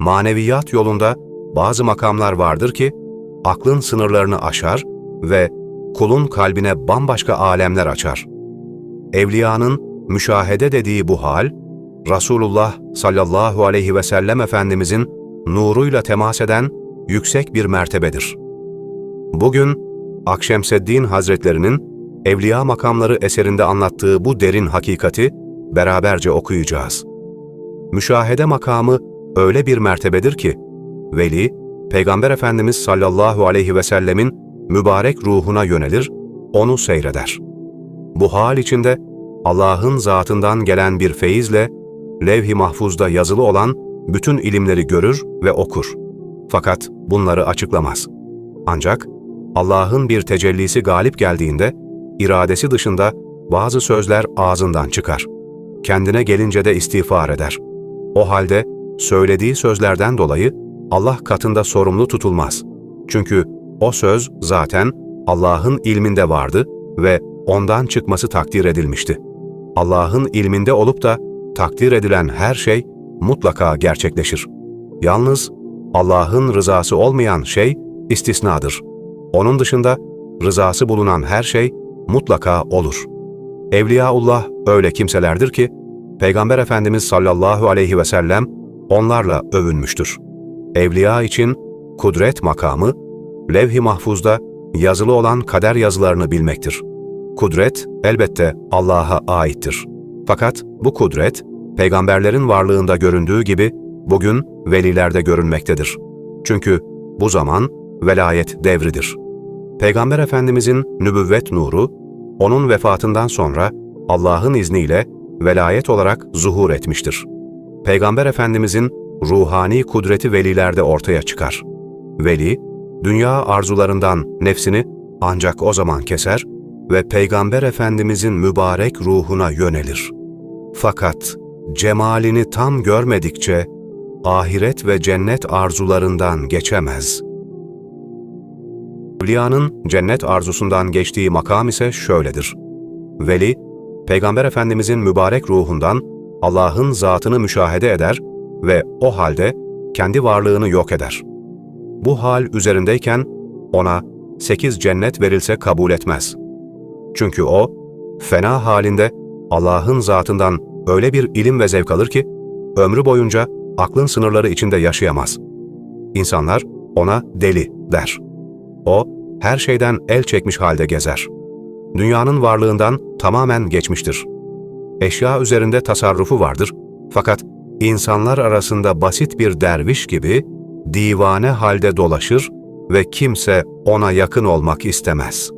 maneviyat yolunda bazı makamlar vardır ki, aklın sınırlarını aşar ve kulun kalbine bambaşka alemler açar. Evliyanın müşahede dediği bu hal, Resulullah sallallahu aleyhi ve sellem Efendimizin nuruyla temas eden yüksek bir mertebedir. Bugün Akşemseddin Hazretlerinin Evliya Makamları eserinde anlattığı bu derin hakikati beraberce okuyacağız. Müşahede makamı öyle bir mertebedir ki, veli, Peygamber Efendimiz sallallahu aleyhi ve sellemin mübarek ruhuna yönelir, onu seyreder. Bu hal içinde Allah'ın zatından gelen bir feyizle levh-i mahfuzda yazılı olan bütün ilimleri görür ve okur. Fakat bunları açıklamaz. Ancak Allah'ın bir tecellisi galip geldiğinde, iradesi dışında bazı sözler ağzından çıkar. Kendine gelince de istiğfar eder. O halde söylediği sözlerden dolayı Allah katında sorumlu tutulmaz. Çünkü o söz zaten Allah'ın ilminde vardı ve ondan çıkması takdir edilmişti. Allah'ın ilminde olup da takdir edilen her şey mutlaka gerçekleşir. Yalnız Allah'ın rızası olmayan şey istisnadır. Onun dışında rızası bulunan her şey mutlaka olur. Evliyaullah öyle kimselerdir ki, Peygamber Efendimiz sallallahu aleyhi ve sellem onlarla övünmüştür. Evliya için kudret makamı, levh-i mahfuzda yazılı olan kader yazılarını bilmektir. Kudret elbette Allah'a aittir. Fakat bu kudret, peygamberlerin varlığında göründüğü gibi bugün velilerde görünmektedir. Çünkü bu zaman velayet devridir. Peygamber Efendimizin nübüvvet nuru, onun vefatından sonra Allah'ın izniyle velayet olarak zuhur etmiştir. Peygamber Efendimizin ruhani kudreti velilerde ortaya çıkar. Veli, dünya arzularından nefsini ancak o zaman keser ve Peygamber Efendimizin mübarek ruhuna yönelir. Fakat cemalini tam görmedikçe ahiret ve cennet arzularından geçemez. Evliyanın cennet arzusundan geçtiği makam ise şöyledir. Veli, Peygamber Efendimizin mübarek ruhundan Allah'ın zatını müşahede eder ve o halde kendi varlığını yok eder. Bu hal üzerindeyken ona sekiz cennet verilse kabul etmez. Çünkü o, fena halinde Allah'ın zatından öyle bir ilim ve zevk alır ki, ömrü boyunca aklın sınırları içinde yaşayamaz. İnsanlar ona deli der. O, her şeyden el çekmiş halde gezer. Dünyanın varlığından tamamen geçmiştir. Eşya üzerinde tasarrufu vardır fakat insanlar arasında basit bir derviş gibi divane halde dolaşır ve kimse ona yakın olmak istemez.''